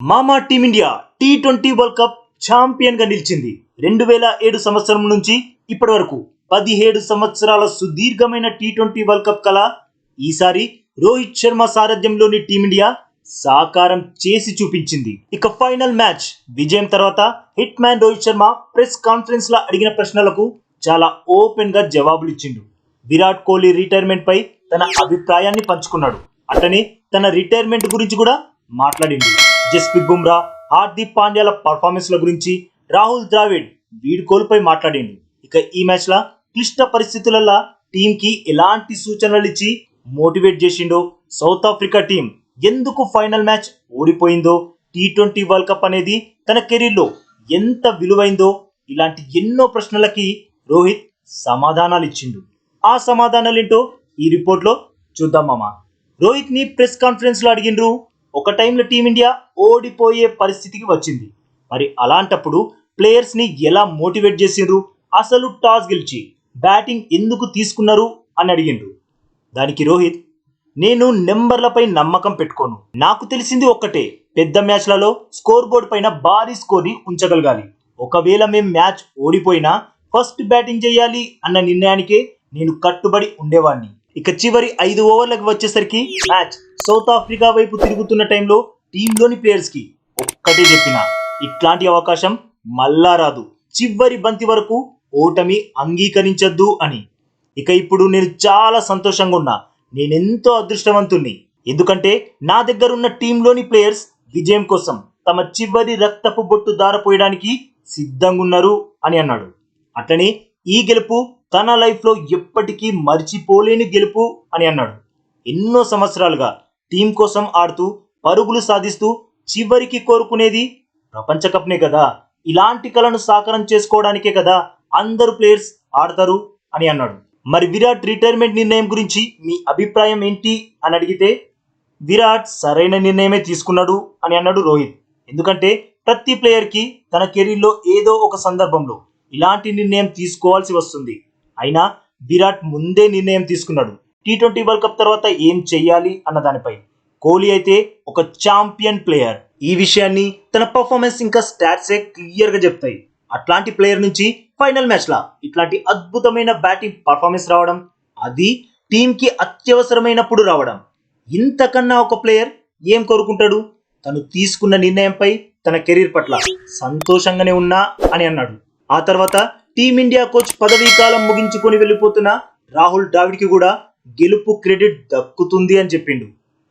మామా Team India T twenty world cup ఛాంపియన్గా నిలిచింది. రెండు వేల ఏడు సంవత్సరం నుంచి ఇప్పటి వరకు పదిహేడు సంవత్సరాల సుదీర్ఘమైన టీ ట్వంటీ వరల్డ్ కప్ కల ఈసారి రోహిత్ శర్మ సారథ్యంలోని టీమిండియా సాకారం చేసి చూపించింది. ఇక ఫైనల్ మ్యాచ్ విజయం తర్వాత hit man Rohit Sharma press కాన్ఫరెన్స్లో అడిగిన ప్రశ్నలకు చాలా ఓపెన్గా జవాబులు ఇచ్చిండు విరాట్ కోహ్లీ రిటైర్మెంట్ పై తన అభిప్రాయాన్ని పంచుకున్నాడు. అతని తన రిటైర్మెంట్ గురించి కూడా మాట్లాడింది జస్ప్రీత్ బుమ్రా హార్దిక్ పాండ్యాల పర్ఫార్మెన్స్ల గురించి రాహుల్ ద్రావిడ్ వీడ్కోలుపై మాట్లాడిండు. ఇక ఈ మ్యాచ్ క్లిష్ట పరిస్థితులలో టీం కి ఎలాంటి సూచనలు ఇచ్చి మోటివేట్ చేసిండో సౌత్ ఆఫ్రికా టీం ఎందుకు ఫైనల్ మ్యాచ్ ఓడిపోయిందో టీ ట్వంటీ వరల్డ్ కప్ అనేది తన కెరీర్లో ఎంత విలువైందో ఇలాంటి ఎన్నో ప్రశ్నలకి రోహిత్ సమాధానాలు ఇచ్చిండు. ఆ సమాధానాలేంటో ఈ రిపోర్ట్లో చూద్దాం మామ. రోహిత్ని ప్రెస్ కాన్ఫరెన్స్లో అడిగిండ్రు ఒక టైంలో టీమిండియా ఓడిపోయే పరిస్థితికి వచ్చింది. మరి అలాంటప్పుడు ప్లేయర్స్ని ఎలా మోటివేట్ చేసిండ్రు? అసలు టాస్ గెలిచి బ్యాటింగ్ ఎందుకు తీసుకున్నారు అని అడిగిండ్రు. దానికి రోహిత్ నేను నెంబర్లపై నమ్మకం పెట్టుకోను. నాకు తెలిసింది ఒక్కటే పెద్ద మ్యాచ్లలో స్కోర్ బోర్డ్ పైన భారీ స్కోర్ని ఉంచగలగాలి. ఒకవేళ మేం మ్యాచ్ ఓడిపోయినా ఫస్ట్ బ్యాటింగ్ చేయాలి అన్న నిర్ణయానికే నేను కట్టుబడి ఉండేవాడిని ఇక చివరి ఐదు ఓవర్లకు వచ్చేసరికి మ్యాచ్ సౌత్ ఆఫ్రికా వైపు తిరుగుతున్న టైంలో టీంలోని ప్లేయర్స్కి ఒక్కటే చెప్పిన ఇట్లాంటి అవకాశం మళ్ళా రాదు. చివరి బంతి వరకు ఓటమి అంగీకరించద్దు అని. ఇక ఇప్పుడు నేను చాలా సంతోషంగా ఉన్నా. నేనెంతో అదృష్టవంతుణ్ణి. ఎందుకంటే నా దగ్గర ఉన్న టీంలోని ప్లేయర్స్ విజయం కోసం తమ చివరి రక్తపు బొట్టు దారపోయడానికి సిద్ధంగా ఉన్నారు అని అన్నాడు. అట్లనే ఈ గెలుపు తన లైఫ్లో ఎప్పటికీ మర్చిపోలేని గెలుపు అని అన్నాడు. ఎన్నో సంవత్సరాలుగా టీం కోసం ఆడుతూ పరుగులు సాధిస్తూ చివరికి కోరుకునేది ప్రపంచ కప్నే కదా. ఇలాంటి కలను సాకారం చేసుకోవడానికే కదా అందరు ప్లేయర్స్ ఆడతారు అని అన్నాడు. మరి విరాట్ రిటైర్మెంట్ నిర్ణయం గురించి మీ అభిప్రాయం ఏంటి అని అడిగితే విరాట్ సరైన నిర్ణయమే తీసుకున్నాడు అని అన్నాడు రోహిత్. ఎందుకంటే ప్రతి ప్లేయర్కి తన కెరీర్లో ఏదో ఒక సందర్భంలో ఇలాంటి నిర్ణయం తీసుకోవాల్సి వస్తుంది. అయినా విరాట్ ముందే నిర్ణయం తీసుకున్నాడు. టీ ట్వంటీ వరల్డ్ కప్ తర్వాత ఏం చెయ్యాలి అన్న దానిపై. కోహ్లీ అయితే ఒక ఛాంపియన్ ప్లేయర్ ఈ విషయాన్ని తన పర్ఫార్మెన్స్ ఇంకా స్టాట్సే క్లియర్గా చెప్తాయి. అట్లాంటి ప్లేయర్ నుంచి ఫైనల్ మ్యాచ్ లా ఇట్లాంటి అద్భుతమైన బ్యాటింగ్ పర్ఫార్మెన్స్ రావడం అది టీంకి అత్యవసరమైనప్పుడు రావడం. ఇంతకన్నా ఒక ప్లేయర్ ఏం కోరుకుంటాడు? తను తీసుకున్న నిర్ణయంపై తన కెరీర్ పట్ల సంతోషంగానే ఉన్నా అని అన్నాడు. ఆ తర్వాత టీమిండియా కోచ్ పదవీ కాలం ముగించుకొని వెళ్ళిపోతున్న రాహుల్ ద్రావిడ్కి కూడా గెలుపు క్రెడిట్ దక్కుతుంది అని చెప్పిండు.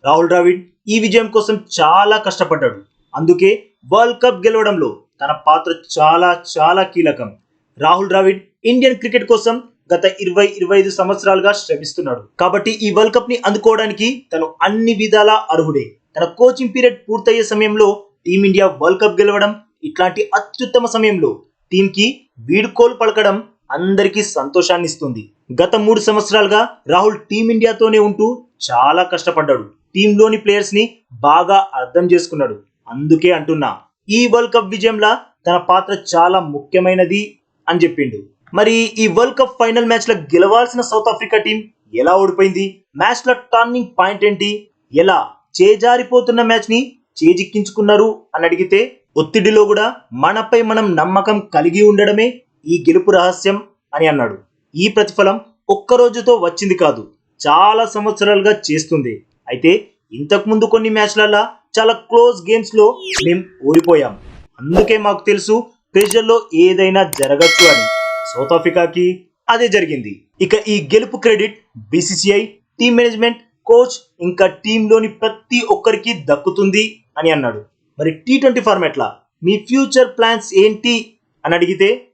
రాహుల్ ద్రావిడ్ ఈ విజయం కోసం చాలా కష్టపడ్డాడు. అందుకే వరల్డ్ కప్ గెలవడంలో తన పాత్ర చాలా చాలా కీలకం. రాహుల్ ద్రావిడ్ ఇండియన్ క్రికెట్ కోసం గత ఇరవై ఇరవై ఐదు సంవత్సరాలుగా శ్రమిస్తున్నాడు. కాబట్టి ఈ వరల్డ్ కప్ని అందుకోవడానికి తను అన్ని విధాలా అర్హుడే. తన కోచింగ్ పీరియడ్ పూర్తయ్యే సమయంలో టీమిండియా వరల్డ్ కప్ గెలవడం ఇట్లాంటి అత్యుత్తమ సమయంలో టీంకి వీడ్కోలు పలకడం అందరికీ సంతోషాన్ని ఇస్తుంది గత మూడు సంవత్సరాలుగా రాహుల్ టీమిండియాతోనే ఉంటూ చాలా కష్టపడ్డాడు. టీంలోని ప్లేయర్స్ని బాగా అర్థం చేసుకున్నాడు. అందుకే అంటున్నా ఈ వరల్డ్ కప్ విజయంలా తన పాత్ర చాలా ముఖ్యమైనది అని చెప్పిండు. మరి ఈ వరల్డ్ కప్ ఫైనల్ మ్యాచ్లో గెలవాల్సిన సౌత్ ఆఫ్రికా టీం ఎలా ఓడిపోయింది? మ్యాచ్లో టర్నింగ్ పాయింట్ ఏంటి? ఎలా చేజారిపోతున్న మ్యాచ్ని చేజిక్కించుకున్నారు అని అడిగితే ఒత్తిడిలో కూడా మనపై మనం నమ్మకం కలిగి ఉండడమే ఈ గెలుపు రహస్యం అని అన్నాడు. ఈ ప్రతిఫలం ఒక్క రోజుతో వచ్చింది కాదు చాలా సంవత్సరాలుగా చేస్తుంది. అయితే ఇంతకుముందు కొన్ని మ్యాచ్లలో చాలా క్లోజ్ గేమ్స్లో మేము ఓడిపోయాం. అందుకే మాకు తెలుసు ప్రెషర్లో ఏదైనా జరగచ్చు అని. సౌత్ ఆఫ్రికాకి అదే జరిగింది. ఇక ఈ గెలుపు credit BCCI team management coach ఇంకా టీంలోని ప్రతి ఒక్కరికి దక్కుతుంది అని అన్నాడు. మరి టీ ట్వంటీ ఫార్మాట్లా మీ ఫ్యూచర్ ప్లాన్స్ ఏంటి? అని అడిగితే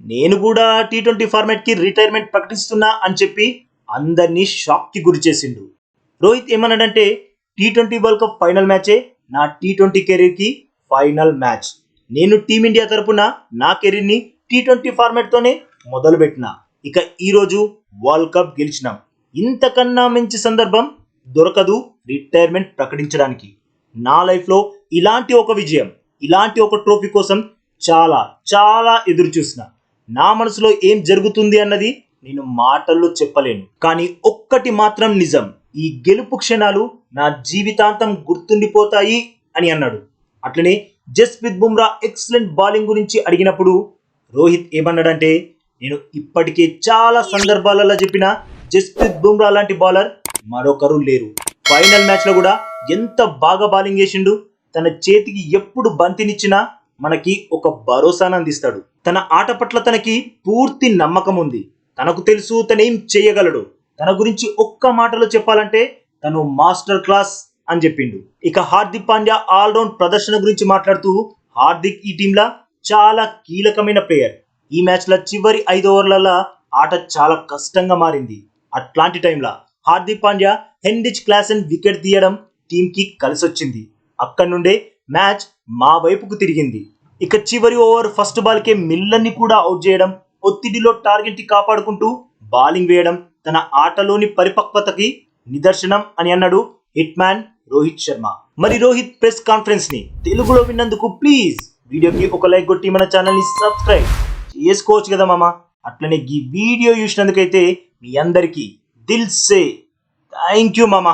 నేను కూడా టీ ట్వంటీ ఫార్మాట్కి రిటైర్మెంట్ ప్రకటిస్తున్నా అని చెప్పి అందరినీ షాక్కి గురి చేసిండు. రోహిత్ ఏమన్నాడంటే T twenty world cup final మ్యాచే నా టీ ట్వంటీ కెరీర్కి ఫైనల్ మ్యాచ్ నేను టీమిండియా తరపున నా కెరీర్ని టీ ట్వంటీ ఫార్మాట్తోనే మొదలుపెట్టిన. ఇక ఈరోజు వరల్డ్ కప్ గెలిచినాం. ఇంతకన్నా మంచి సందర్భం దొరకదు రిటైర్మెంట్ ప్రకటించడానికి. నా లైఫ్లో ఇలాంటి ఒక విజయం ఇలాంటి ఒక ట్రోఫీ కోసం చాలా చాలా ఎదురు చూసిన. నా మనసులో ఏం జరుగుతుంది అన్నది నేను మాటల్లో చెప్పలేను. కానీ ఒక్కటి మాత్రం నిజం ఈ గెలుపు క్షణాలు నా జీవితాంతం గుర్తుండిపోతాయి అని అన్నాడు. అట్లనే జస్ప్రీత్ బుమ్రా ఎక్సలెంట్ బౌలింగ్ గురించి అడిగినప్పుడు రోహిత్ ఏమన్నాడంటే నేను ఇప్పటికే చాలా సందర్భాలలో చెప్పిన జస్ప్రీత్ బుమ్రా లాంటి బౌలర్ మరొకరు లేరు. ఫైనల్ మ్యాచ్లో కూడా ఎంత బాగా బౌలింగ్ చేసిండు తన చేతికి ఎప్పుడు బంతినిచ్చినా మనకి ఒక భరోసాను అందిస్తాడు. తన ఆట పట్ల తనకి పూర్తి నమ్మకం ఉంది. తనకు తెలుసు తనేం చేయగలడు. తన గురించి ఒక్క మాటలో చెప్పాలంటే తను మాస్టర్ క్లాస్ అని చెప్పిండు. ఇక హార్దిక్ పాండ్యా ఆల్రౌండ్ ప్రదర్శన గురించి మాట్లాడుతూ హార్దిక్ ఈ టీంలా చాలా కీలకమైన ప్లేయర్. ఈ మ్యాచ్లో చివరి ఐదు ఓవర్లలో ఆట చాలా కష్టంగా మారింది. అట్లాంటి టైంలో Hardik Pandya Heinrich Klaasen wicket తీయడం టీంకి కలిసొచ్చింది. అక్కడి నుండే మ్యాచ్ మా వైపుకు తిరిగింది. ఇక చివరి ఓవర్ ఫస్ట్ బాల్కే మిల్లన్ని కూడా అవుట్ చేయడం ఒత్తిడిలో టార్గెట్ని కాపాడుకుంటూ బౌలింగ్ వేయడం తన ఆటలోని పరిపక్వతకి నిదర్శనం అని అన్నాడు హిట్ మ్యాన్ రోహిత్ శర్మ. మరి రోహిత్ ప్రెస్ కాన్ఫరెన్స్ని తెలుగులో విన్నందుకు ప్లీజ్ వీడియోకి ఒక లైక్ కొట్టి మన ఛానల్ని సబ్స్క్రైబ్ చేసుకోవచ్చు కదా మామ. అట్లనే ఈ వీడియో చూసినందుకైతే మీ అందరికీ దిల్ సే. థ్యాంక్ యూ మామ.